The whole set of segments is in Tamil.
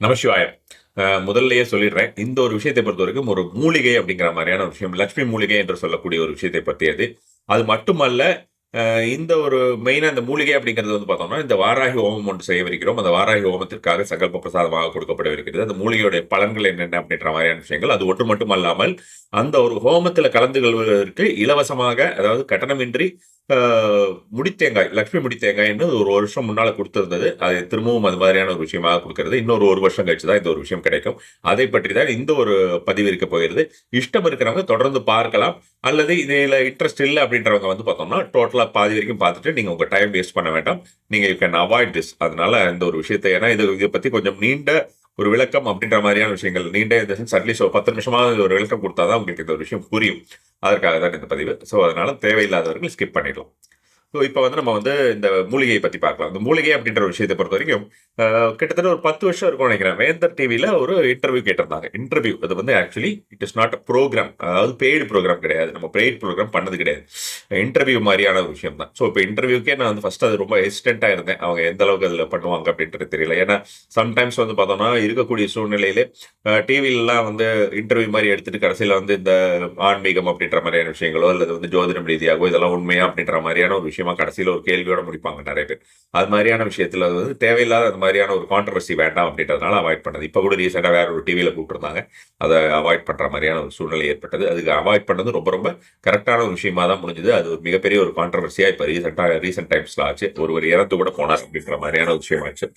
நமசிவாயம். அஹ் முதல்லயே சொல்லிடுறேன். இந்த ஒரு விஷயத்தை பொறுத்த வரைக்கும் ஒரு மூலிகை அப்படிங்கிற மாதிரியான விஷயம் லட்சுமி மூலிகை என்று சொல்லக்கூடிய ஒரு விஷயத்தை பற்றியது. அது மட்டுமல்ல இந்த ஒரு மெயினாக இந்த மூலிகை அப்படிங்கிறது வந்து பார்த்தோம்னா இந்த வாராகி ஹோமம் ஒன்று செய்யவிருக்கிறோம் அந்த வாராகி ஹோமத்திற்காக சங்கல்ப பிரசாதமாக கொடுக்கப்படவிருக்கிறது. அந்த மூலிகையுடைய பலன்கள் என்னென்ன அப்படின்ற மாதிரியான விஷயங்கள். அது ஒன்று மட்டும் அல்லாமல் அந்த ஒரு ஹோமத்தில் கலந்து கொள்வதற்கு இலவசமாக அதாவது கட்டணமின்றி முடித்தேங்காய் லக்ஷ்மி முடித்தேங்காய்னு ஒரு வருஷம் முன்னால் கொடுத்திருந்தது. அது திரும்பவும் அது மாதிரியான ஒரு விஷயமாக கொடுக்கிறது. இன்னொரு ஒரு வருஷம் கழிச்சு தான் இந்த ஒரு விஷயம் கிடைக்கும். அதை பற்றி தான் இந்த ஒரு பதிவு இருக்க போகிறது. இஷ்டம் இருக்கிறவங்க தொடர்ந்து பார்க்கலாம். அல்லது இதில் இன்ட்ரெஸ்ட் இல்லை அப்படின்றவங்க வந்து பார்த்தோம்னா டோட்டலாக பாதி வரைக்கும் பார்த்துட்டு நீங்கள் உங்கள் டைம் வேஸ்ட் பண்ண வேண்டாம். நீங்கள் யூ கேன் அவாய்ட் திஸ் அதனால இந்த ஒரு விஷயத்தை ஏன்னா இது இதை பற்றி கொஞ்சம் நீண்ட ஒரு விளக்கம் அப்படின்ற மாதிரியான விஷயங்கள் நீண்ட இந்த சென்ஸ் அட்லீஸ்ட் ஒரு பத்து நிமிஷமாக ஒரு விளக்கம் கொடுத்தாதான் உங்களுக்கு இந்த ஒரு விஷயம் புரியும். அதற்காக தான் இந்த பதிவு. ஸோ அதனால தேவையில்லாதவர்கள் ஸ்கிப் பண்ணிடலாம். ஸோ இப்போ வந்து நம்ம வந்து இந்த மூலிகையை பற்றி பார்க்கலாம். இந்த மூலிகை அப்படின்ற ஒரு விஷயத்தை பொறுத்த வரைக்கும் கிட்டத்தட்ட ஒரு பத்து வருஷம் இருக்கும் நினைக்கிறேன். வேந்தர் டிவியில் ஒரு இன்டர்வியூ கேட்டிருந்தாங்க. இன்டர்வியூ அது வந்து actually it is not a program அதாவது பெய்டு ப்ரோக்ராம் கிடையாது. நம்ம பெய்டு ப்ரோக்ராம் பண்ணது கிடையாது. இன்டர்வியூ மாதிரியான ஒரு விஷயம் தான். ஸோ இப்போ இன்டர்வியூக்கே நான் வந்து ஃபர்ஸ்ட் அது ரொம்ப ஹெசிடென்ட்டாக இருந்தேன். அவங்க எந்த அளவுக்கு அதில் பண்ணுவாங்க அப்படின்றது தெரியல. ஏன்னா சம்டைம்ஸ் வந்து பார்த்தோம்னா இருக்கக்கூடிய சூழ்நிலையிலே டிவிலலாம் வந்து இன்டர்வியூ மாதிரி எடுத்துட்டு கடைசியில் வந்து இந்த ஆன்மீகம் அப்படின்ற மாதிரியான விஷயங்களோ அல்லது வந்து ஜோதிடம் ரீதியாகவோ இதெல்லாம் உண்மையா அப்படின்ற மாதிரியான ஒரு விஷயம் கடைசியில் ஒரு கேள்வியோட முடிப்பாங்க நிறைய பேர். அது மாதிரியான விஷயத்தில் அது வந்து தேவையில்லாத அந்த மாதிரியான ஒரு கான்ட்ரவர்சி வேண்டாம் அப்படின்றதுனால அவாய்ட் பண்ணது. இப்போ கூட ரீசெண்டாக வேற ஒரு டிவியில் கூப்பிட்டுருந்தாங்க. அதை அவாய்ட் பண்ணுற மாதிரியான ஒரு சூழ்நிலை ஏற்பட்டது. அதுக்கு அவாய்ட் பண்ணது ரொம்ப ரொம்ப கரெக்டான ஒரு விஷயமா தான் முடிஞ்சது. அது ஒரு மிகப்பெரிய ஒரு கான்ட்ரவர்சியாக இப்போ ரீசெண்டாக ரீசெண்ட் டைம்ஸில் ஆச்சு. ஒரு இறந்து கூட போனார் அப்படின்ற மாதிரியான ஒரு விஷயமாச்சு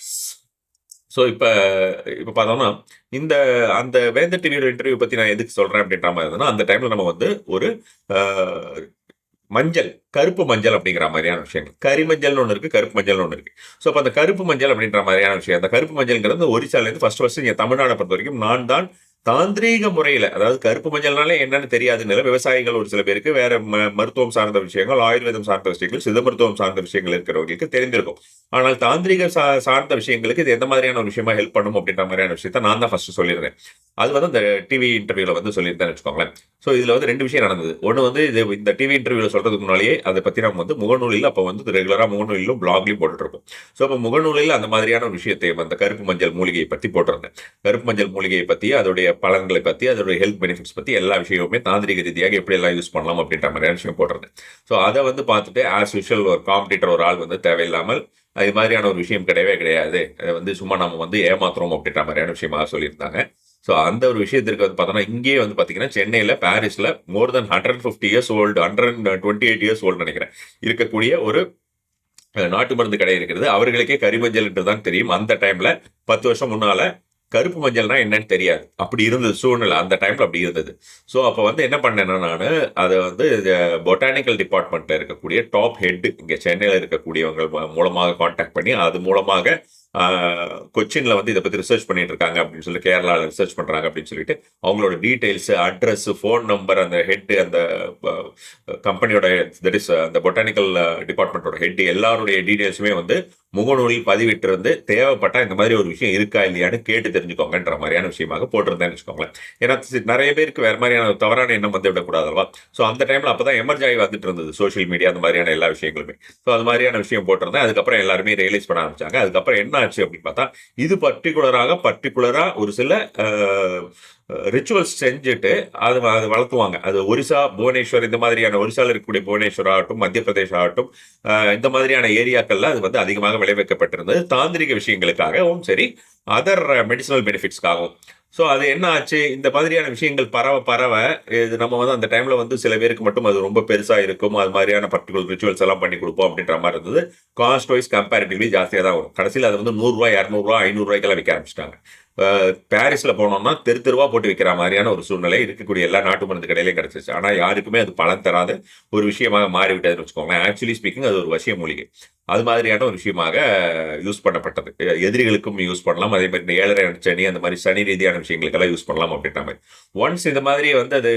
ஸோ இப்போ இப்போ பார்த்தோம்னா இந்த அந்த வேந்த டிவியோட இன்டர்வியூ பற்றி நான் எதுக்கு சொல்கிறேன் அப்படின்ற மாதிரி இருந்ததுன்னா அந்த டைமில் நம்ம வந்து ஒரு மஞ்சள் கருப்பு மஞ்சள் அப்படிங்கிற மாதிரியான விஷயங்கள். கரிமஞ்சள்னு ஒன்று இருக்குது கருப்பு மஞ்சள்னு ஒன்று இருக்குது ஸோ அப்போ அந்த கருப்பு மஞ்சள் அப்படின்ற மாதிரியான விஷயம் அந்த கருப்பு மஞ்சள்ங்கிறது ஒரிசாலேருந்து ஃபஸ்ட் ஃபஸ்ட்டு இங்கே தமிழ்நாடை பொறுத்த வரைக்கும் நான் தான் தாந்திரீக முறையில் அதாவது கருப்பு மஞ்சள்னாலே என்னன்னு தெரியாதுன்னு விவசாயிகள் ஒரு சில பேருக்கு வேற மருத்துவம் சார்ந்த விஷயங்கள் ஆயுர்வேதம் சார்ந்த விஷயங்கள் சித்த மருத்துவம் சார்ந்த விஷயங்கள் இருக்கிறவங்களுக்கு தெரிந்திருக்கும் ஆனால் தாந்திரிக சா சார்ந்த விஷயங்களுக்கு இது எந்த மாதிரியான ஒரு விஷயமா ஹெல்ப் பண்ணும் அப்படின்ற மாதிரியான விஷயத்த நான் தான் ஃபர்ஸ்ட் சொல்லியிருந்தேன் அது வந்து அந்த டிவி இன்டர்வியூல வந்து சொல்லியிருந்தேன்னு வச்சுக்கோங்களேன். ஸோ இதுல வந்து ரெண்டு விஷயம் நடந்தது. ஒன்று வந்து இது இந்த டிவி இன்டர்வியூல சொல்றதுக்கு முன்னாலேயே அதை பத்தி நம்ம வந்து முகநூலில் அப்போ வந்து ரெகுலரா முகநூலிலும் பிளாக்லையும் போட்டுட்டு ஸோ அப்போ முகநூலில் அந்த மாதிரியான விஷயத்தை அந்த கருப்பு மஞ்சள் மூலிகையை பத்தி போட்டிருந்தேன். கருப்பு மஞ்சள் மூலிகையை பத்தி அதோடைய பலன்களை பற்றி அதோடைய ஹெல்த் பெனிஃபிட்ஸ் பற்றி எல்லா விஷயமுமே தாந்திரிக ரீதியாக எப்படி எல்லாம் யூஸ் பண்ணலாம் அப்படின்ற மாதிரியான விஷயம் போட்டிருந்தேன். ஸோ அதை வந்து பார்த்துட்டு ஆஸ் யூஷுவல் ஒரு காம்படிட்டர் ஒரு ஆள் வந்து தேவையில்லாமல் அது மாதிரியான ஒரு விஷயம் கிடையவே கிடையாது. அதை வந்து சும்மா நம்ம வந்து ஏமாத்துறோம் அப்படின்ற மாதிரியான விஷயமாக சொல்லியிருந்தாங்க. ஸோ அந்த ஒரு விஷயத்திற்கு வந்து பார்த்தோன்னா இங்கேயே வந்து பார்த்தீங்கன்னா சென்னையில் பாரிஸில் more than hundred fifty years old hundred twenty eight years old நினைக்கிறேன் இருக்கக்கூடிய ஒரு நாட்டு மருந்து கடை இருக்கிறது. அவர்களுக்கே கரிமஞ்சள் என்று தான் தெரியும். அந்த டைமில் பத்து வருஷம் முன்னால் கருப்பு மஞ்சள்னா என்னன்னு தெரியாது. அப்படி இருந்தது சூழ்நிலை. அந்த டைமில் அப்படி இருந்தது. ஸோ அப்போ வந்து என்ன பண்ணேன்னா நான் அதை வந்து பொட்டானிக்கல் டிபார்ட்மெண்ட்டில் இருக்கக்கூடிய டாப் ஹெட் இங்கே சென்னையில் இருக்கக்கூடியவங்க மூலமாக காண்டாக்ட் பண்ணி அது மூலமாக கொச்சினில் வந்து இதை பற்றி ரிசர்ச் பண்ணிட்டு இருக்காங்க அப்படின்னு சொல்லி கேரளாவில் ரிசர்ச் பண்ணுறாங்க அப்படின்னு சொல்லிட்டு அவங்களோட டீட்டெயில்ஸு அட்ரஸ் ஃபோன் நம்பர் அந்த ஹெட் அந்த கம்பெனியோட தட் இஸ் அந்த பொட்டானிக்கல் டிபார்ட்மெண்ட்டோட ஹெட் எல்லாருடைய டீடைல்ஸுமே வந்து முகநூலில் பதிவிட்டு தேவைப்பட்டால் இந்த மாதிரி ஒரு விஷயம் இருக்கா இல்லையான்னு கேட்டு தெரிஞ்சுக்கோங்கன்ற மாதிரியான விஷயமாக போட்டிருந்தேன்னு வச்சுக்கோங்களேன். ஏன்னா நிறைய பேருக்கு வேறு மாதிரியான தவறான எண்ணம் வந்து விடக்கூடாது அல்லவா ஸோ அந்த டைமில் அப்போ தான் எமர்ஜ் ஆகி வந்துட்டு இருந்தது சோஷியல் மீடியா அந்த மாதிரியான எல்லா விஷயங்களுமே. ஸோ அது மாதிரியான விஷயம் போட்டிருந்தேன். அதுக்கப்புறம் எல்லாருமே ரியலைஸ் பண்ண ஆரம்பிச்சாங்க. அதுக்கப்புறம் என்ன ஆச்சு அப்படின்னு பார்த்தா இது பர்டிகுலராக பர்டிகுலராக ஒரு சில ரிச்சுவல்ஸ் செஞ்சுட்டு அது அது வளர்த்துவாங்க. அது ஒரிசா புவனேஸ்வர் இந்த மாதிரியான ஒரிசால இருக்கக்கூடிய புவனேஸ்வர் ஆகட்டும் மத்திய பிரதேஷ் ஆகட்டும் இந்த மாதிரியான ஏரியாக்கள்ல அது வந்து அதிகமாக விளைவிக்கப்பட்டிருந்தது. தாந்திரிக விஷயங்களுக்காகவும் சரி அதர் மெடிசனல் பெனிஃபிட்ஸ்க்காகவும் ஸோ அது என்ன ஆச்சு? இந்த மாதிரியான விஷயங்கள் பரவ பரவ இது நம்ம வந்து அந்த டைமில் வந்து சில பேருக்கு மட்டும் அது ரொம்ப பெருசாக இருக்கும். அது மாதிரியான பர்டிகுலர் ரிச்சுவல்ஸ் எல்லாம் பண்ணி கொடுப்போம் அப்படின்ற மாதிரி இருந்தது. காஸ்ட் வைஸ் கம்பேரிட்டிவ்லி ஜாஸ்தியாக தான் வரும். கடைசியில் அது வந்து நூறுரூவா இரநூறுவா ஐநூறுரூவாய்க்கெல்லாம் விற்க ஆரம்பிச்சிட்டாங்க. பாரிஸில் போனோம்னா தெரு தெருவாக போட்டு விற்கிற மாதிரியான ஒரு சூழ்நிலை இருக்கக்கூடிய எல்லா நாட்டு மருந்து கடையிலையும் கிடச்சிச்சு ஆனால் யாருக்குமே அது பலன் தராத ஒரு விஷயமாக மாறிவிட்டதுன்னு வச்சுக்கோங்களேன். ஆக்சுவலி ஸ்பீக்கிங் அது ஒரு வசிய மூலிகை. அது மாதிரியான ஒரு விஷயமாக யூஸ் பண்ணப்பட்டது. எதிரிகளுக்கும் யூஸ் பண்ணலாம். அதே மாதிரி இந்த ஏழரை சனி அந்த மாதிரி சனி ரீதியான விஷயங்களுக்கெல்லாம் யூஸ் பண்ணலாம் அப்படின்ற மாதிரி. ஒன்ஸ் இந்த மாதிரி வந்து அது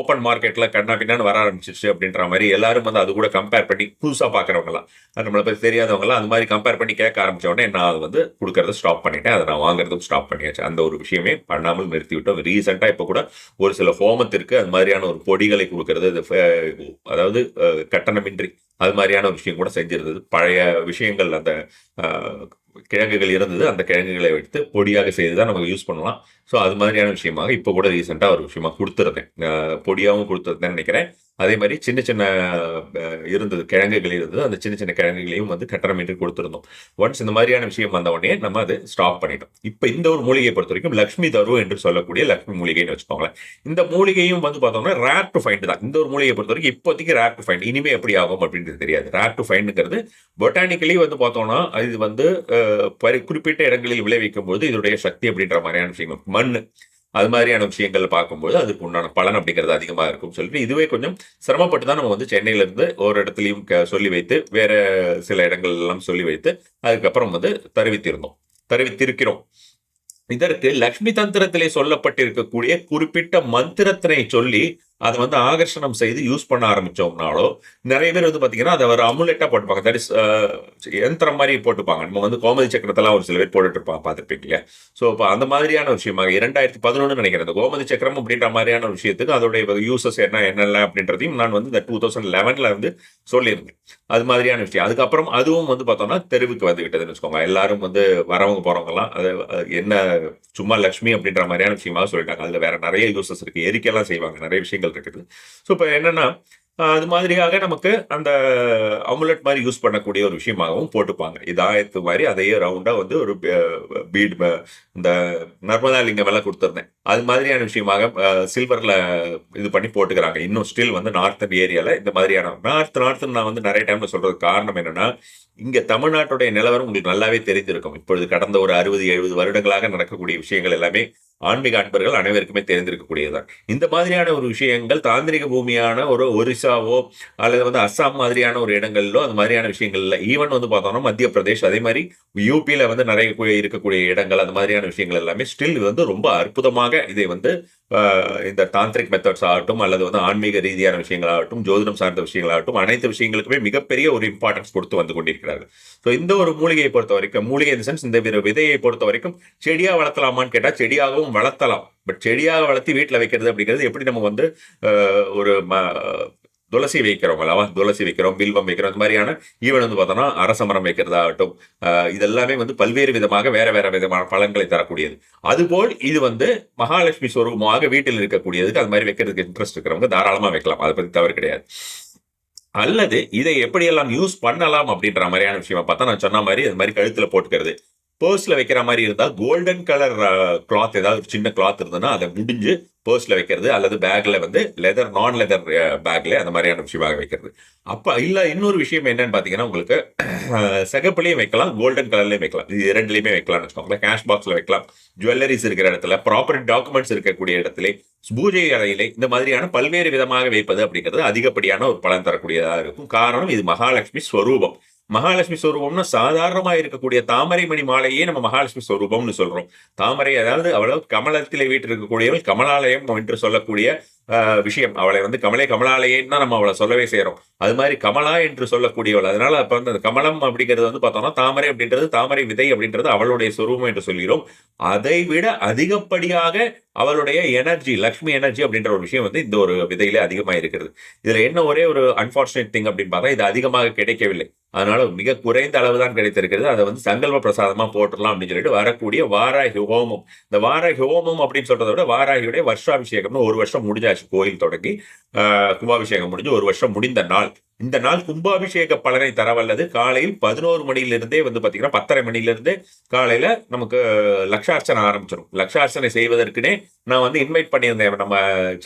ஓப்பன் மார்க்கெட்டில் கண்ணா பின்னான்னு வர ஆரம்பிச்சிச்சு அப்படின்ற மாதிரி எல்லாரும் வந்து அது கூட கம்பேர் பண்ணி புதுசாக பார்க்குறவங்கலாம். நம்மளை பற்றி தெரியாதவங்கலாம் அந்த மாதிரி கம்பேர் பண்ணி கேட்க ஆரம்பித்த உடனே நான் அது வந்து கொடுக்கறத ஸ்டாப் பண்ணிட்டேன். அதை நான் வாங்குறதும் ஸ்டாப் பண்ணியாச்சு. அந்த ஒரு விஷயமே பண்ணாமல் நிறுத்தி விட்டோம் ரீசெண்டாக இப்போ கூட ஒரு சில ஹோமத்திற்கு அது மாதிரியான ஒரு பொடிகளை கொடுக்கறது அது அதாவது கட்டணமின்றி அது மாதிரியான விஷயம் கூட செஞ்சிருந்தது. பழைய விஷயங்கள் அந்த கிழங்குகள் இருந்தது அந்த கிழங்குகளை வைத்து பொடியாக செய்து தான் நமக்கு யூஸ் பண்ணலாம். ஸோ அது மாதிரியான விஷயமாக இப்போ கூட ரீசெண்டாக ஒரு விஷயமா கொடுத்துருந்தேன் பொடியாகவும் கொடுத்துருந்தேன்னு நினைக்கிறேன். அதே மாதிரி சின்ன சின்ன இருந்தது கிழங்குகள் இருந்தது. அந்த சின்ன சின்ன கிழங்குகளையும் வந்து கட்டணமின்றி கொடுத்துருந்தோம். ஒன்ஸ் இந்த மாதிரியான விஷயம் வந்த உடனே நம்ம அதை ஸ்டாப் பண்ணிட்டோம். இப்போ இந்த ஒரு மூலிகையை பொறுத்த வரைக்கும் லக்ஷ்மி தரு என்று சொல்லக்கூடிய லக்ஷ்மி மூலிகைன்னு வச்சுக்கோங்களேன். இந்த மூலிகையும் வந்து பார்த்தோம்னா ரேர் டு ஃபைண்ட் தான். இந்த ஒரு மூலிகையை பொறுத்த வரைக்கும் இப்போதைக்கு ரேர் டு ஃபைண்ட் இனிமே எப்படி ஆகும் அப்படின்றது தெரியாது. ரேர் டு ஃபைண்டுங்கிறது பொட்டானிக்கலி வந்து பார்த்தோம்னா இது வந்து பரி- குறிப்பிட்ட இடங்களில் விளைவிக்கும் போது இதனுடைய சக்தி அப்படின்ற மாதிரியான விஷயம். மண் அது மாதிரியான விஷயங்கள் பார்க்கும்போது அதுக்கு உண்டான பலன் அப்படிங்கிறது அதிகமாக இருக்கும் சொல்லிட்டு இதுவே கொஞ்சம் சிரமப்பட்டு தான் நம்ம வந்து சென்னையில இருந்து ஒரு இடத்துலையும் க- சொல்லி வைத்து வேற சில இடங்கள் எல்லாம் சொல்லி வைத்து அதுக்கப்புறம் வந்து தெரிவித்திருந்தோம். தெரிவித்திருக்கிறோம். இதற்கு லக்ஷ்மி தந்திரத்திலே சொல்லப்பட்டிருக்கக்கூடிய குறிப்பிட்ட மந்திரத்தினை சொல்லி அதை வந்து ஆகர்ஷணம் செய்து யூஸ் பண்ண ஆரம்பித்தோம்னாலோ நிறைய பேர் வந்து பார்த்தீங்கன்னா அதை ஒரு அமுலெட்டாக போட்டுப்பாங்க. தட் இஸ் யந்திரம் மாதிரி போட்டுப்பாங்க. நம்ம வந்து கோமதி சக்கரத்தெல்லாம் ஒரு சில பேர் போட்டுட்ருப்பாங்க பார்த்துருப்பீங்க இல்லையா ஸோ இப்போ அந்த மாதிரியான விஷயமாக இரண்டாயிரத்தி பதினொன்று நினைக்கிறேன். அந்த கோமதி சக்கரம் அப்படின்ற மாதிரியான விஷயத்துக்கு அதோடைய யூசஸ் என்ன என்னென்ன அப்படின்றதையும் நான் வந்து இந்த டூ தௌசண்ட் லெவனில் வந்து சொல்லியிருந்தேன். அது மாதிரியான விஷயம். அதுக்கப்புறம் அதுவும் வந்து பார்த்தோம்னா தெருவுக்கு வந்து விட்டதுன்னு வச்சுக்கோங்க. எல்லாரும் வந்து வரவங்க போகிறவங்கலாம் அது என்ன சும்மா லக்ஷ்மி அப்படின்ற மாதிரியான விஷயமாக சொல்லிட்டாங்க. அதில் வேற நிறைய யூசஸ் இருக்குது எரிக்கெல்லாம் செய்வாங்க. நிறைய விஷயங்கள் இருக்குது. ஸோ இப்போ என்னென்னா அது மாதிரியாக நமக்கு அந்த அமுலட் மாதிரி யூஸ் பண்ணக்கூடிய ஒரு விஷயமாகவும் போட்டுப்பாங்க. இதாயத்து மாதிரி அதையே ரவுண்டாக வந்து ஒரு பீட் இந்த நர்மதா லிங்கம் எல்லாம் கொடுத்துருந்தேன். அது மாதிரியான விஷயமாக சில்வர்ல இது பண்ணி போட்டுக்கிறாங்க. இன்னும் ஸ்டில் வந்து நார்த்தன் ஏரியால இந்த மாதிரியான நார்த் நார்த் நான் வந்து நிறைய டைம்ல சொல்றதுக்கு காரணம் என்னன்னா இங்க தமிழ்நாட்டுடைய நிலவரம் உங்களுக்கு நல்லாவே தெரிந்திருக்கும் இப்பொழுது கடந்த ஒரு அறுபது எழுபது வருடங்களாக நடக்கக்கூடிய விஷயங்கள் எல்லாமே ஆன்மீக அன்பர்கள் அனைவருக்குமே தெரிந்திருக்கக்கூடியதுதான். இந்த மாதிரியான ஒரு விஷயங்கள் தாந்திரிக பூமியான ஒரு ஒரிசாவோ அல்லது வந்து அஸ்ஸாம் மாதிரியான ஒரு இடங்களிலோ அந்த மாதிரியான விஷயங்கள்ல ஈவன் வந்து பார்த்தோம்னா மத்திய பிரதேஷ் அதே மாதிரி யூபியில் வந்து நிறைய இருக்கக்கூடிய இடங்கள் அந்த மாதிரியான விஷயங்கள் எல்லாமே ஸ்டில் வந்து ரொம்ப அற்புதமாக இதை வந்து இந்த தாந்திரிக் மெத்தட்ஸ் ஆகட்டும் அல்லது வந்து ஆன்மீக ரீதியான விஷயங்களாகட்டும் ஜோதிடம் சார்ந்த விஷயங்களாகட்டும் அனைத்து விஷயங்களுக்குமே மிகப்பெரிய ஒரு இம்பார்ட்டன்ஸ் கொடுத்து வந்து கொண்டிருக்கிறார்கள். ஸோ இந்த ஒரு மூலிகையை பொறுத்த வரைக்கும் மூலிகை இந்த சென்ஸ் இந்த விதையை பொறுத்த வரைக்கும் செடியாக வளர்த்தலாமான்னு கேட்டால் செடியாகவும் வளர்த்தலாம். பட் செடியாக வளர்த்து வீட்டில் வைக்கிறது அப்படிங்கிறது எப்படி நம்ம வந்து ஒரு ம- துளசி வைக்கிறோம் அல்லவா துளசி வைக்கிறோம் பில்வம் வைக்கிறோம் இந்த மாதிரியான ஈவன் வந்து பார்த்தோம்னா அரசமரம் வைக்கிறதாகட்டும் இதெல்லாமே வந்து பல்வேறு விதமாக வேற வேற விதமான பலன்களை தரக்கூடியது. அதுபோல் இது வந்து மகாலட்சுமி ஸ்வரூபமாக வீட்டில் இருக்கக்கூடியதுக்கு அது மாதிரி வைக்கிறதுக்கு இன்ட்ரெஸ்ட் இருக்கிறவங்க தாராளமாக வைக்கலாம். அதை பற்றி தவறு கிடையாது. அல்லது இதை எப்படியெல்லாம் யூஸ் பண்ணலாம் அப்படின்ற மாதிரியான விஷயமா பார்த்தா நான் சொன்ன மாதிரி அது மாதிரி கழுத்தில் போட்டுக்கிறது. பர்ஸ்ல வைக்கிற மாதிரி இருந்தால் கோல்டன் கலர் கிளாத் ஏதாவது ஒரு சின்ன கிளாத் இருந்ததுன்னா அதை முடிஞ்சு பர்ஸ்ல வைக்கிறது அல்லது பேக்ல வந்து லெதர் நான் லெதர் பேக்ல அந்த மாதிரியான விஷயமாக வைக்கிறது. அப்போ இல்லை இன்னொரு விஷயம் என்னன்னு பார்த்தீங்கன்னா உங்களுக்கு அஹ், வைக்கலாம் கோல்டன் கலர்லயும் வைக்கலாம். இது ரெண்டுலேயுமே வைக்கலாம்னு வச்சுக்கோங்களேன். கேஷ் பாக்ஸ்ல வைக்கலாம். ஜுவல்லரிஸ் இருக்கிற இடத்துல ப்ராப்பர்ட்டி டாக்குமெண்ட்ஸ் இருக்கக்கூடிய இடத்துல பூஜை அறையிலே இந்த மாதிரியான பல்வேறு விதமாக வைப்பது அப்படிங்கிறது அதிகப்படியான ஒரு பலன் தரக்கூடியதாக இருக்கும். காரணம் இது மகாலட்சுமி ஸ்வரூபம். மகாலட்சுமி ஸ்வரூபம்னா சாதாரணமா இருக்கக்கூடிய தாமரை மணி மாலையே நம்ம மகாலட்சுமி ஸ்வரூபம்னு சொல்றோம். தாமரை அதாவது அவ்வளவு கமலத்திலே வீட்டு இருக்கக்கூடியவள் கமலாலயம் என்று சொல்லக்கூடிய விஷயம். அவளை வந்து கமலே கமலாலயேன்னு தான் நம்ம அவளை சொல்லவே செய்கிறோம் அது மாதிரி கமலா என்று சொல்லக்கூடியவள். அதனால அப்போ வந்து அந்த கமலம் அப்படிங்கிறது வந்து பார்த்தோம்னா தாமரை அப்படின்றது தாமரை விதை அப்படின்றது அவளுடைய சொரூபம் என்று சொல்கிறோம். அதை விட அதிகப்படியாக அவளுடைய எனர்ஜி லக்ஷ்மி எனர்ஜி அப்படின்ற ஒரு விஷயம் வந்து இந்த ஒரு விதையில அதிகமாக இருக்கிறது. இதில் என்ன ஒரே ஒரு அன்பார்ச்சுனேட் திங் அப்படின்னு பார்த்தா இது அதிகமாக கிடைக்கவில்லை. அதனால மிக குறைந்த அளவு தான் கிடைத்திருக்கிறது. அதை வந்து சங்கல்ப பிரசாதமா போட்டுடலாம் அப்படின்னு சொல்லிட்டு வரக்கூடிய வாராகி ஹோமம். இந்த வாராகி ஹோமம் அப்படின்னு சொல்றதை விட வாராகியுடைய வருஷாபிஷேகம்னு ஒரு வருஷம் முடிஞ்சாச்சு. கோயில் தொடங்கி ஆஹ், கும்பாபிஷேகம் முடிஞ்சு ஒரு வருஷம் முடிந்த நாள். இந்த நாள் கும்பாபிஷேக பலனை தரவல்லது. காலையில் பதினோரு மணியிலிருந்தே வந்து பாத்தீங்கன்னா பத்தரை மணியிலிருந்தே காலையில நமக்கு லக்ஷார்ச்சனை ஆரம்பிச்சிடும் லக்ஷார்ச்சனை செய்வதற்குனே நான் வந்து இன்வைட் பண்ணியிருந்தேன். நம்ம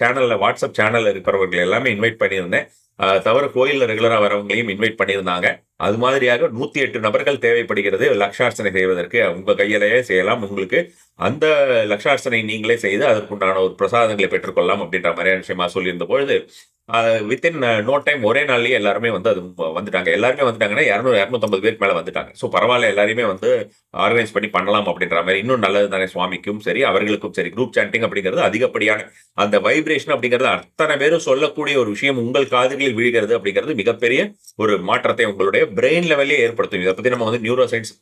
சேனல்ல வாட்ஸ்அப் சேனலில் இருக்கிறவர்கள் எல்லாமே இன்வைட் பண்ணியிருந்தேன். ஆஹ் தவிர கோயிலில் ரெகுலராக வரவங்களையும் இன்வைட் பண்ணியிருந்தாங்க. அது மாதிரியாக நூத்தி எட்டு நபர்கள் தேவைப்படுகிறது லக்ஷார்ச்சனை செய்வதற்கு. உங்க கையிலேயே செய்யலாம். உங்களுக்கு அந்த லக்ஷார்ச்சனை நீங்களே செய்து அதற்குண்டான ஒரு பிரசாதங்களை பெற்றுக்கொள்ளலாம் அப்படின்ற மாதிரியான விஷயமா சொல்லியிருந்த பொழுது வித்தின் நோ டைம் ஒரே நாள்லயே எல்லாருமே வந்து அது வந்துட்டாங்க. எல்லாருமே வந்துட்டாங்கன்னா இரநூறு இரநூத்தம்பது பேருக்கு மேல வந்துட்டாங்க. ஸோ பரவாயில்ல எல்லாருமே வந்து ஆர்கனைஸ் பண்ணி பண்ணலாம் அப்படின்ற மாதிரி. இன்னும் நல்லது தானே சுவாமிக்கும். சரி அவர்களுக்கும் சரி குரூப் சாண்டிங் அப்படிங்கிறது அதிகப்படியான அந்த வைப்ரேஷன் அப்படிங்கிறது அத்தனை பேரும் சொல்லக்கூடிய ஒரு விஷயம் உங்கள் காதுகளில் விழுகிறது அப்படிங்கிறது மிகப்பெரிய ஒரு மாற்றத்தை உங்களுடைய பிரெயின் லெவல்லே ஏற்படுத்தும். இதை பற்றி நம்ம வந்து நியூரோ சயின்ஸ்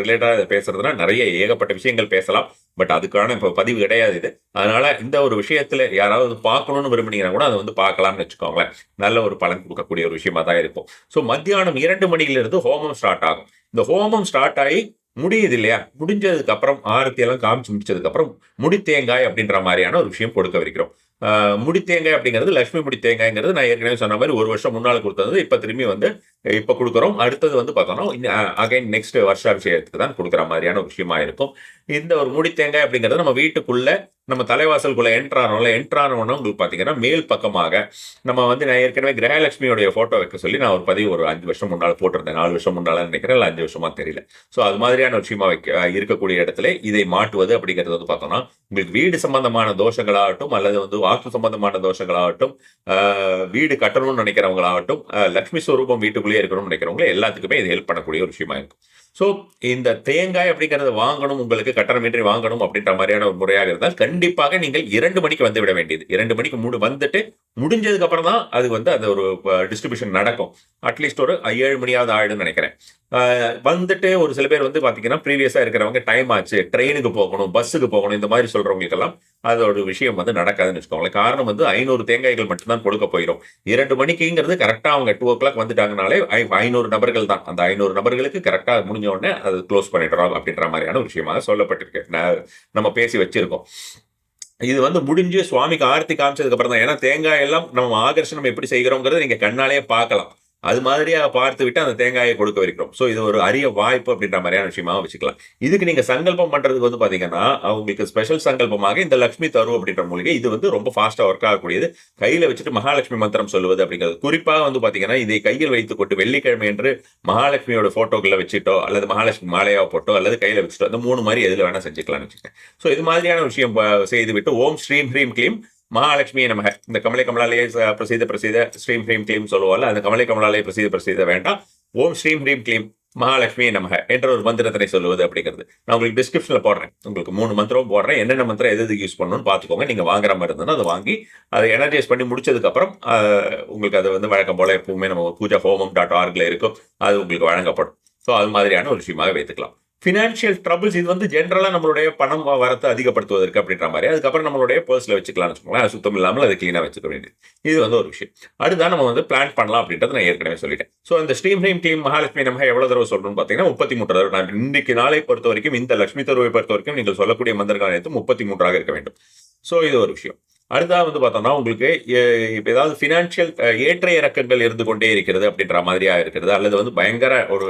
ரிலேட்டடா பேசுறதுனா நிறைய ஏகப்பட்ட விஷயங்கள் பேசலாம். பட் அதுக்கான இப்போ பதிவு கிடையாது இது. அதனால இந்த ஒரு விஷயத்துல யாராவது பார்க்கணும்னு விரும்புனீங்கன்னா கூட அதை வந்து பார்க்கலாம்னு வச்சுக்கோங்களேன். நல்ல ஒரு பலன் கொடுக்கக்கூடிய ஒரு விஷயமா தான் இருக்கும். ஸோ மத்தியானம் இரண்டு மணியிலிருந்து ஹோமம் ஸ்டார்ட் ஆகும். இந்த ஹோமம் ஸ்டார்ட் ஆகி முடியுது இல்லையா? முடிஞ்சதுக்கு அப்புறம் ஆரத்தி எல்லாம் காமிச்சு முடிச்சதுக்கு அப்புறம் முடி தேங்காய் அப்படின்ற மாதிரியான ஒரு விஷயம் கொடுக்க வைக்கிறோம். முடித்தேங்காய் முடி தேங்காய் அப்படிங்கிறது லட்சுமி முடி தேங்காய்ங்கிறது நான் ஏற்கனவே சொன்ன மாதிரி ஒரு வருஷம் முன்னால் கொடுத்தது. இப்போ திரும்பி வந்து இப்போ கொடுக்குறோம். அடுத்தது வந்து பார்த்தோம்னா அகைன் நெக்ஸ்ட் வருஷாபிஷேகத்துக்கு தான் கொடுக்குற மாதிரியான ஒரு விஷயமா இருக்கும். இந்த ஒரு முடி தேங்காய் அப்படிங்கிறது நம்ம வீட்டுக்குள்ள நம்ம தலைவாசலுக்குள்ள என்ட்ரானோம்ல என்ட்ரானோன்னு உங்களுக்கு பார்த்தீங்கன்னா மேல் பக்கமாக நம்ம வந்து நான் ஏற்கனவே கிரகலட்சுமியோடைய ஃபோட்டோ வைக்க சொல்லி நான் ஒரு பதிவு ஒரு அஞ்சு வருஷம் முன்னால் போட்டிருந்தேன். நாலு வருஷம் முன்னால் நினைக்கிறேன் இல்லை அஞ்சு வருஷமா தெரியல. ஸோ அது மாதிரியான ஒரு விஷயமா வைக்க இருக்கக்கூடிய இடத்துல இதை மாட்டுவது அப்படிங்கிறது வந்து பார்த்தோம்னா உங்களுக்கு வீடு சம்பந்தமான தோஷங்களாகட்டும் அல்லது வந்து வாக்கு சம்பந்தமான தோஷங்களாகட்டும் வீடு கட்டணும்னு நினைக்கிறவங்களாகட்டும் லக்ஷ்மி ஸ்வரூபம் இருக்கணும்னு நினைக்கிறவங்க எல்லாத்துக்குமே இது ஹெல்ப் பண்ணக்கூடிய ஒரு விஷயமா இருக்கும். ஸோ இந்த தேங்காய் அப்படிங்கிறத வாங்கணும் உங்களுக்கு கட்டணமின்றி வாங்கணும் அப்படின்ற மாதிரியான ஒரு முறையாக இருந்தால் கண்டிப்பாக நீங்கள் இரண்டு மணிக்கு வந்து விட வேண்டியது. இரண்டு மணிக்கு மூணு வந்துட்டு முடிஞ்சதுக்கு அப்புறம் தான் அது வந்து அந்த ஒரு டிஸ்ட்ரிபியூஷன் நடக்கும். அட்லீஸ்ட் ஒரு ஏழு மணியாவது ஆயிடும்னு நினைக்கிறேன். வந்துட்டு ஒரு சில பேர் வந்து பாத்தீங்கன்னா ப்ரீவியஸா இருக்கிறவங்க டைம் ஆச்சு ட்ரெயினுக்கு போகணும் பஸ்ஸுக்கு போகணும் இந்த மாதிரி சொல்கிறவங்களுக்கெல்லாம் அதோட விஷயம் வந்து நடக்காதுன்னு வச்சுக்கோங்களேன். காரணம் வந்து ஐநூறு தேங்காய்கள் மட்டும்தான் கொடுக்க போயிடும். இரண்டு மணிக்குங்கிறது கரெக்டா அவங்க டூ ஓ கிளாக் வந்துட்டாங்கனாலே ஐ- ஐநூறு நபர்கள் தான். அந்த ஐநூறு நபர்களுக்கு கரெக்டா முடிஞ்சு உடனே அது க்ளோஸ் பண்ணிடுறோம் அப்படின்ற மாதிரியான ஒரு விஷயமாக சொல்லப்பட்டிருக்கு. நம்ம பேசி வச்சிருக்கோம். இது வந்து முடிஞ்சு சுவாமிக்கு ஆர்த்தி காமிச்சதுக்கு அப்புறம் தான் ஏன்னா தேங்காய் எல்லாம் நம்ம ஆகர்ஷணம் எப்படி செய்கிறோங்கிறத நீங்க கண்ணாலேயே பார்க்கலாம். அது மாதிரியாக பார்த்து விட்டு அந்த தேங்காயை கொடுக்க வைக்கிறோம். ஸோ இது ஒரு அரிய வாய்ப்பு அப்படின்ற மாதிரியான விஷயமா வச்சுக்கலாம். இதுக்கு நீங்கள் சங்கல்பம் பண்ணுறதுக்கு வந்து பார்த்தீங்கன்னா அவங்களுக்கு ஸ்பெஷல் சங்கல்பமாக இந்த லக்ஷ்மி தரு அப்படின்ற மூலிகை இது வந்து ரொம்ப ஃபாஸ்ட்டாக ஒர்க் ஆகக்கூடியது. கையில் வச்சுட்டு மகாலட்சுமி மந்திரம் சொல்லுவது அப்படிங்கிறது. குறிப்பாக வந்து பார்த்தீங்கன்னா இதை கையில் வைத்து கொண்டு வெள்ளிக்கிழமை என்று மகாலட்சுமியோட ஃபோட்டோக்களை வச்சுட்டோ அல்லது மகாலட்சுமி மாலையாக போட்டோ அல்லது கையில் வச்சுட்டோ அந்த மூணு மாதிரி எதில் வேணால் செஞ்சுக்கலாம்னு வச்சுக்கேன் ஸோ இது மாதிரியான விஷயம் செய்துவிட்டு ஓம் ஸ்ரீம் ஹ்ரீம் க்ளீம் மகாலட்சுமி நமக இந்த கமலை கமலாலய பிரசித பிரசித ஸ்ரீம் ஹ்ரீம் க்ளீம் சொல்லுவோம்ல அந்த கமலை கமலாலய பிரசித பிரசித வேண்டாம். ஓம் ஸ்ரீம் ஹ்ரீம் க்ளீம் மகாலட்சுமி நமக என்ற ஒரு மந்திரத்தினை சொல்லுவது அப்படிங்கிறது. நான் உங்களுக்கு டிஸ்கிரிப்ஷனில் போடுறேன். உங்களுக்கு மூணு மந்திரம் போடுறேன். என்னென்ன மந்திரம் எது எதுக்கு யூஸ் பண்ணணும்னு பார்த்துக்கோங்க. நீங்கள் வாங்குற மாதிரி இருந்ததுன்னா அதை வாங்கி அதை எனர்ஜைஸ் பண்ணி முடிச்சதுக்கப்புறம் உங்களுக்கு அது வந்து வழக்கம் போல எப்பவுமே நம்ம பூஜா ஹோமம் டாட் ஆர்கில் இருக்கும். அது உங்களுக்கு வழங்கப்படும். ஸோ அது மாதிரியான ஒரு விஷயமாக வைத்துக்கலாம். ஃபினான்ஷியல் ட்ரபிள்ஸ் இது வந்து ஜென்ரலாக நம்மளுடைய பணம் வரத்தை அதிகப்படுத்துவதற்கு அப்படின்ற மாதிரி. அதுக்கப்புறம் நம்மளுடைய பர்ஸில் வச்சுக்கலாம்னு வச்சுக்கோங்களேன். அது சுத்தம் இல்லாமல் அதை க்ளீனாக வச்சுக்க வேண்டியது. இது வந்து ஒரு விஷயம். அடுத்ததான் நம்ம வந்து பிளான் பண்ணலாம் அப்படின்றத நான் ஏற்கனவே சொல்லிட்டேன். ஸோ இந்த ஸ்ட்ரீம் ஹீம் டீம் மகாலட்சுமி நம்ம எவ்வளோ தடவை சொல்லணும்னு பார்த்தீங்கன்னா முப்பத்தி மூன்று தடவை. நான் இன்னைக்கு நாளை பொறுத்த வரைக்கும் இந்த லட்சுமி தருவை பொறுத்த வரைக்கும் நீங்கள் சொல்லக்கூடிய மந்திரங்கள் அனைத்தும் முப்பத்தி மூன்றாக இருக்க வேண்டும். ஸோ இது ஒரு விஷயம். அடுத்ததாக வந்து பார்த்தோம்னா உங்களுக்கு இப்போ ஏதாவது ஃபினான்ஷியல் ஏற்ற இறக்கங்கள் இருந்து கொண்டே இருக்கிறது அப்படின்ற மாதிரியா இருக்கிறது அல்லது வந்து பயங்கர ஒரு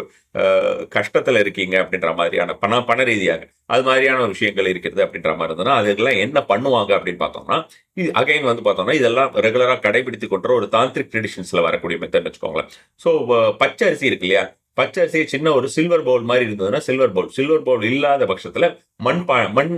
கஷ்டத்தில் கஷ்டத்துல இருக்கீங்க அப்படின்ற மாதிரியான பண பண ரீதியாக அது மாதிரியான ஒரு விஷயங்கள் இருக்கிறது அப்படின்ற மாதிரி இருந்ததுன்னா அதுக்கெல்லாம் என்ன பண்ணுவாங்க அப்படின்னு பார்த்தோம்னா இது அகைன் வந்து பார்த்தோம்னா இதெல்லாம் ரெகுலராக கடைபிடித்து கொண்ட ஒரு தாந்திரிக் ட்ரெடிஷன்ஸ்ல வரக்கூடிய மெத்தட் வச்சுக்கோங்களேன். ஸோ பச்சை அரிசி இருக்கு இல்லையா? பச்சை அரிசி சின்ன ஒரு சில்வர் பவுல் மாதிரி இருந்ததுன்னா சில்வர் பவுல் சில்வர் பவுல் இல்லாத பட்சத்துல மண் பா மண்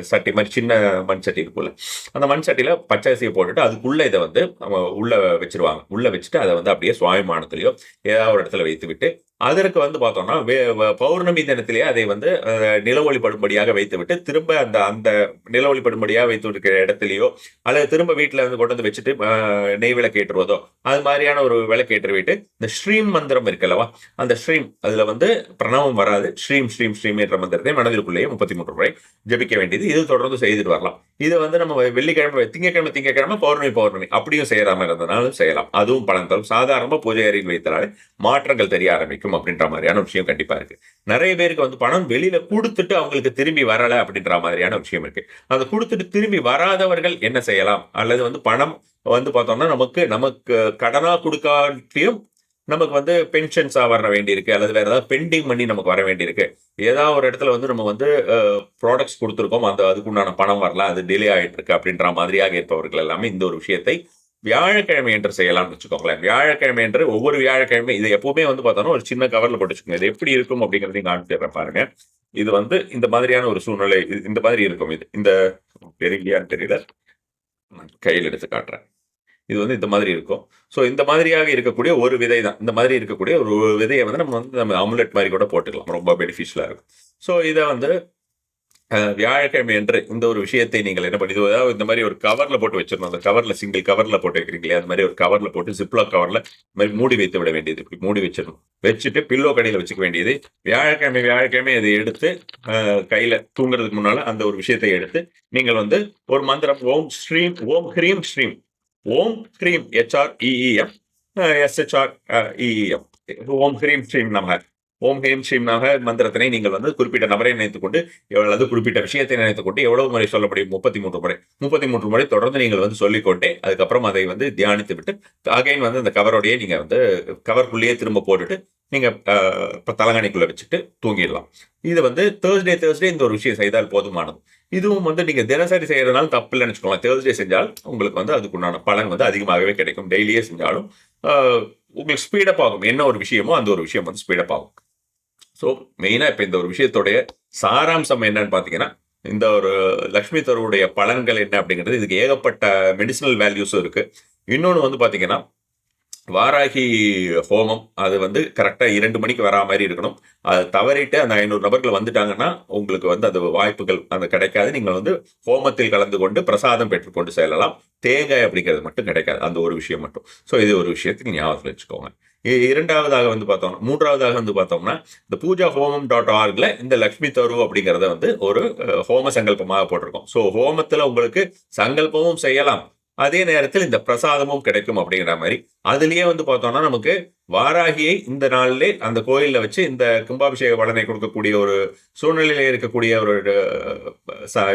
சட்டி மாதிரி சின்ன மண் சட்டி இருக்குல்ல அந்த மண் சட்டியில பச்சை அரிசியை போட்டுட்டு அதுக்குள்ளே இதை வந்து அவங்க உள்ள வச்சிருவாங்க. உள்ளே வச்சுட்டு அதை வந்து அப்படியே சுவாமிமானத்திலயோ ஏதாவது ஒரு இடத்துல வைத்து விட்டு அதற்கு வந்து பார்த்தோம்னா வ- பௌர்ணமி தினத்திலேயே அதை வந்து அஹ், நில ஒளிப்படும்படியாக வைத்துவிட்டு திரும்ப அந்த அந்த நில ஒளிப்படும்படியாக வைத்து இருக்கிற இடத்துலையோ அல்லது திரும்ப வீட்டில் வந்து கொண்டு வந்து வச்சுட்டு நெய் விளக்கு ஏற்றுவதோ அது மாதிரியான ஒரு விளக்கு ஏற்றி விட்டு இந்த ஸ்ரீம் மந்திரம் இருக்குல்லவா அந்த ஸ்ரீம் அதில் வந்து பிரணவம் வராது. ஸ்ரீம் ஸ்ரீம் ஸ்ரீம் என்ற மந்திரத்தை மனதிற்குள்ளேயே முப்பத்தி மூன்று முறை ஜபிக்க வேண்டியது. இது தொடர்ந்து செய்துட்டு வரலாம். இதை வந்து நம்ம வெள்ளிக்கிழமை திங்கக்கிழமை திங்கக்கிழமை பௌர்ணமி பௌர்ணமி அப்படியும் செய்யற மாதிரி இருந்தனாலும் செய்யலாம். அதுவும் பலன் தரும். சாதாரணமாக பூஜை அறையில் வைத்தனாலே மாற்றங்கள் தெரிய ஆரம்பிக்கும். அப்படின்ற மாதிரியான விஷயம் கண்டிப்பாக இருக்குது நிறைய பேருக்கு வந்து பணம் வெளியில் கொடுத்துட்டு அவங்களுக்கு திரும்பி வரலை அப்படின்ற மாதிரியான விஷயம் இருக்குது அதை கொடுத்துட்டு திரும்பி வராதவர்கள் என்ன செய்யலாம்? அல்லது வந்து பணம் வந்து பார்த்தோம்னா நமக்கு நமக்கு கடனாக கொடுக்காட்டியும் நமக்கு வந்து பென்ஷன்ஸாக வர வேண்டியிருக்கு. அல்லது வேறு ஏதாவது பெண்டிங் பண்ணி நமக்கு வர வேண்டியிருக்கு. ஏதாவது ஒரு இடத்துல வந்து நம்ம வந்து ப்ராடக்ட்ஸ் கொடுத்துருக்கோம். அந்த அதுக்குண்டான பணம் வரல அது டிலே ஆகிட்டு இருக்கு அப்படின்ற மாதிரியாக இருப்பவர்கள் எல்லாமே இந்த ஒரு விஷயத்தை வியாழக்கிழமை என்று செய்யலாம்னு வச்சுக்கோங்களேன். வியாழக்கிழமை என்று ஒவ்வொரு வியாழக்கிழமை இது எப்பவுமே வந்து பார்த்தோம்னா ஒரு சின்ன கவரில் போட்டு வச்சுக்கோங்க இது எப்படி இருக்கும் அப்படிங்கிறதையும் காமிச்சிடுறேன் பாருங்க. இது வந்து இந்த மாதிரியான ஒரு சூழ்நிலை இது- இந்த மாதிரி இருக்கும் இது. இந்த பெருகியான்னு தெரியல. கையில் எடுத்து காட்டுறேன். இது வந்து இந்த மாதிரி இருக்கும். ஸோ இந்த மாதிரியாக இருக்கக்கூடிய ஒரு விதை தான். இந்த மாதிரி இருக்கக்கூடிய ஒரு விதையை வந்து நம்ம வந்து நம்ம அமுலெட் மாதிரி கூட போட்டுக்கலாம். ரொம்ப பெனிஃபிஷியலாக இருக்கும். ஸோ இதை வந்து வியாழக்கிழமை என்று இந்த ஒரு விஷயத்தை நீங்கள் என்ன பண்ணி அதாவது இந்த மாதிரி ஒரு கவர்ல போட்டு வச்சிடணும் அந்த கவர்ல சிங்கிள் கவர்ல போட்டு வைக்கிறீங்களே அந்த மாதிரி ஒரு கவர்ல போட்டு ஜிப்லாக் கவர்ல மாதிரி மூடி வைத்து விட வேண்டியது. இப்படி மூடி வச்சிடணும் வச்சுட்டு பில்லோ கடையில் வச்சுக்க வேண்டியது. வியாழக்கிழமை வியாழக்கிழமை இதை எடுத்து கையில தூங்குறதுக்கு முன்னால அந்த ஒரு விஷயத்தை எடுத்து நீங்கள் வந்து ஒரு மந்திரம் ஓம் ஸ்ரீம் ஓம் ஹ்ரீம் ஸ்ரீம் ஓம் ஹ்ரீம் ஹெச்ஆர்இஇஎம் எஸ்ஹெச்ஆர் இஇஎம் ஓம் ஹ்ரீம் ஸ்ரீம் நமக. ஓம் ஹேம் ஸ்ரீம் மந்திரத்தினை நீங்கள் வந்து குறிப்பிட்ட நபரை நினைத்துக் கொண்டு எவ்வளவு குறிப்பிட்ட விஷயத்தை நினைத்துக் கொண்டு எவ்வளவு முறை சொல்ல முடியும் முப்பத்தி மூன்று முறை. முப்பத்தி மூன்று முறை தொடர்ந்து நீங்கள் வந்து சொல்லிக்கொண்டே அதுக்கப்புறம் அதை வந்து தியானித்து விட்டு அகைன் வந்து அந்த கவரோடையே நீங்க வந்து கவர்க்குள்ளேயே திரும்ப போட்டுட்டு நீங்க இப்போ இப்ப வச்சுட்டு தூங்கிடலாம். இது வந்து தேர்ஸ்டே தேர்ஸ்டே இந்த ஒரு விஷயம் செய்தால் போதுமானது. இதுவும் வந்து நீங்கள் தினசரி செய்யறதுனால தப்பு இல்லைன்னு வச்சுக்கோங்களேன். தேர்ஸ்டே செஞ்சால் உங்களுக்கு வந்து அதுக்குண்டான பலன் வந்து அதிகமாகவே கிடைக்கும். டெய்லியே செஞ்சாலும் உங்களுக்கு ஸ்பீடப் ஆகும். என்ன ஒரு விஷயமோ அந்த ஒரு விஷயம் வந்து ஸ்பீடப் ஆகும். ஸோ மெயினாக இப்போ இந்த ஒரு விஷயத்துடைய சாராம்சம் என்னன்னு பார்த்தீங்கன்னா இந்த ஒரு லக்ஷ்மி தருவுடைய பலன்கள் என்ன அப்படிங்கிறது இதுக்கு ஏகப்பட்ட மெடிசினல் வேல்யூஸும் இருக்குது இன்னொன்று வந்து பார்த்தீங்கன்னா வாராகி ஹோமம் அது வந்து கரெக்டாக இரண்டு மணிக்கு வரா மாதிரி இருக்கணும். அது தவறிட்டு அந்த ஐநூறு நபர்கள் வந்துட்டாங்கன்னா உங்களுக்கு வந்து அந்த வாய்ப்புகள் அந்த கிடைக்காது. நீங்கள் வந்து ஹோமத்தில் கலந்து கொண்டு பிரசாதம் பெற்றுக்கொண்டு செல்லலாம். தேங்காய் அப்படிங்கிறது மட்டும் கிடைக்காது. அந்த ஒரு விஷயம் மட்டும். ஸோ இது ஒரு விஷயத்துக்கு ஞாபகத்தில் வச்சுக்கோங்க. இரண்டாவதாக வந்து பார்த்தோம்னா மூன்றாவதாக வந்து பார்த்தோம்னா இந்த பூஜா ஹோமம் டாட் ஆர்கில் இந்த லக்ஷ்மி தரு அப்படிங்கிறத வந்து ஒரு ஹோம சங்கல்பமாக போட்டிருக்கோம். ஸோ ஹோமத்தில் உங்களுக்கு சங்கல்பமும் செய்யலாம். அதே நேரத்தில் இந்த பிரசாதமும் கிடைக்கும் அப்படிங்கிற மாதிரி. அதுலேயே வந்து பார்த்தோம்னா நமக்கு வாராகியை இந்த நாளிலே அந்த கோயிலில் வச்சு இந்த கும்பாபிஷேக பலனை கொடுக்கக்கூடிய ஒரு சூழ்நிலையில இருக்கக்கூடிய ஒரு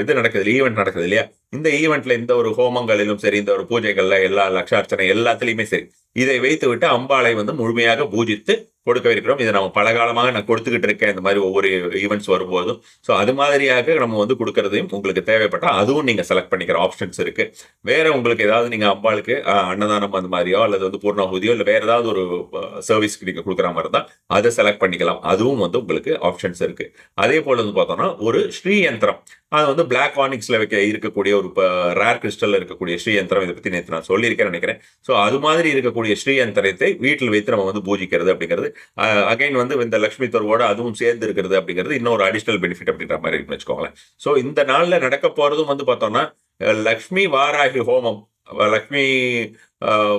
இது நடக்குது ஈவெண்ட் நடக்குது இல்லையா? இந்த ஈவெண்ட்ல இந்த ஒரு ஹோமங்களிலும் சரி இந்த ஒரு பூஜைகள்ல எல்லா லட்சார்ச்சனை எல்லாத்துலேயுமே சரி இதை வைத்து விட்டு அம்பாளை வந்து முழுமையாக பூஜித்து கொடுக்க இருக்கிறோம் இதை நம்ம பல காலமாக நான் கொடுத்துக்கிட்டு இருக்கேன். இந்த மாதிரி ஒவ்வொரு ஈவெண்ட்ஸ் வரும்போதும். ஸோ அது மாதிரியாக நம்ம வந்து கொடுக்கறதையும் உங்களுக்கு தேவைப்பட்டால் அதுவும் நீங்கள் செலக்ட் பண்ணிக்கிற ஆப்ஷன்ஸ் இருக்கு. வேற உங்களுக்கு ஏதாவது நீங்கள் அம்பாளுக்கு அன்னதானம் அந்த மாதிரியோ அல்லது வந்து பூர்ணாகுதியோ இல்லை வேற ஏதாவது ஒரு சர்வீஸ்க்கு நீங்க கொடுக்குற மாதிரி இருந்தால் அதை செலக்ட் பண்ணிக்கலாம். அதுவும் வந்து உங்களுக்கு ஆப்ஷன்ஸ் இருக்கு. அதே போல வந்து பார்த்தோம்னா ஒரு ஸ்ரீ யந்திரம். அது வந்து பிளாக் ஆனிக்ஸில் வைக்க இருக்கக்கூடிய ஒரு ரேர் கிறிஸ்டலில் இருக்கக்கூடிய ஸ்ரீ யந்திரம் இதை பத்தி நேற்று நான் சொல்லியிருக்கேன் நினைக்கிறேன். ஸோ அது மாதிரி இருக்கக்கூடிய ஸ்ரீ யந்திரத்தை வீட்டில் வைத்து நம்ம வந்து பூஜிக்கிறது அப்படிங்கிறது அகைன் வந்து இந்த லக்ஷ்மி தருவோட அதுவும் சேர்ந்து இருக்கிறது அப்படிங்கிறது இன்னொரு அடிஷனல் பெனிஃபிட் அப்படின்ற மாதிரி இருக்குன்னு வச்சுக்கோங்களேன். ஸோ இந்த நாள்ல நடக்க போறதும் வந்து பார்த்தோம்னா லக்ஷ்மி வாராகி ஹோமம் லக்ஷ்மி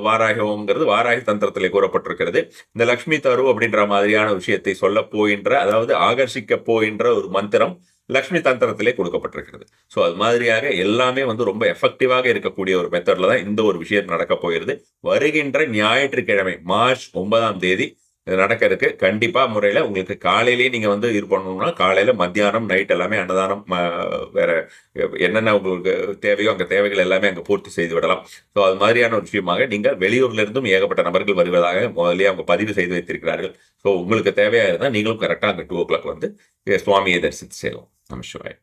வாராகி ஹோமங்கிறது வாராகி தந்திரத்திலே கூறப்பட்டிருக்கிறது. இந்த லக்ஷ்மி தரு அப்படின்ற மாதிரியான விஷயத்தை சொல்ல போகின்ற அதாவது ஆகர்ஷிக்க போகின்ற ஒரு மந்திரம் லக்ஷ்மி தந்திரத்திலே கொடுக்கப்பட்டிருக்கிறது. ஸோ அது மாதிரியாக எல்லாமே வந்து ரொம்ப எஃபெக்டிவாக இருக்கக்கூடிய ஒரு மெத்தட்ல தான் இந்த ஒரு விஷயம் நடக்க போகிறது. வருகின்ற ஞாயிற்றுக்கிழமை மார்ச் ஒன்பதாம் தேதி நடக்க இருக்கு முறையில் உங்களுக்கு காலையிலேயே நீங்கள் வந்து இது பண்ணணும்னா காலையில் மத்தியானம் நைட் எல்லாமே அன்னதானம் வேறு வேற என்னென்ன உங்களுக்கு தேவையோ அங்கே தேவைகள் எல்லாமே அங்கே பூர்த்தி செய்து விடலாம். ஸோ அது மாதிரியான ஒரு விஷயமாக நீங்கள் வெளியூர்லேருந்தும் ஏகப்பட்ட நபர்கள் வருவதாக முதலே அவங்க பதிவு செய்து வைத்திருக்கிறார்கள். ஸோ உங்களுக்கு தேவையாக இருந்தால் நீங்களும் கரெக்டாக அங்கே டூ ஓ கிளாக் வந்து சுவாமியை தரிசித்து செய்யலாம் நம சிவாய்.